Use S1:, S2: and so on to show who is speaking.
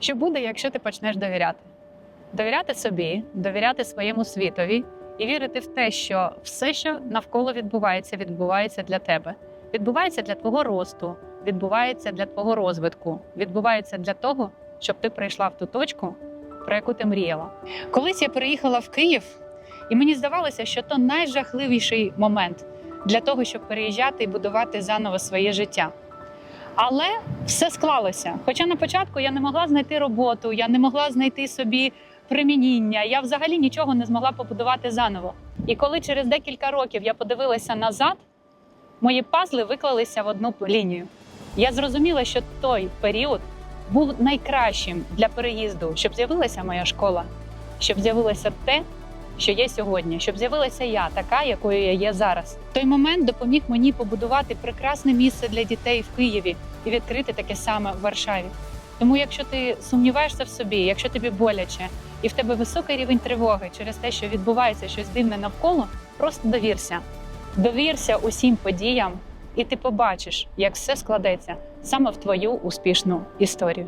S1: Що буде, якщо ти почнеш довіряти? Довіряти собі, довіряти своєму світові і вірити в те, що все, що навколо відбувається, відбувається для тебе. Відбувається для твого росту, відбувається для твого розвитку, відбувається для того, щоб ти прийшла в ту точку, про яку ти мріяла. Колись я переїхала в Київ, і мені здавалося, що то найжахливіший момент для того, щоб переїжджати і будувати заново своє життя. Але все склалося. Хоча на початку я не могла знайти роботу, я не могла знайти собі примініння, я взагалі нічого не змогла побудувати заново. І коли через декілька років я подивилася назад, мої пазли виклалися в одну лінію. Я зрозуміла, що той період був найкращим для переїзду, щоб з'явилася моя школа, щоб з'явилося те, що є сьогодні, щоб з'явилася я, така, якою я є зараз. Той момент допоміг мені побудувати прекрасне місце для дітей в Києві і відкрити таке саме в Варшаві. Тому, якщо ти сумніваєшся в собі, якщо тобі боляче, і в тебе високий рівень тривоги через те, що відбувається щось дивне навколо, просто довірся. Довірся усім подіям, і ти побачиш, як все складеться саме в твою успішну історію.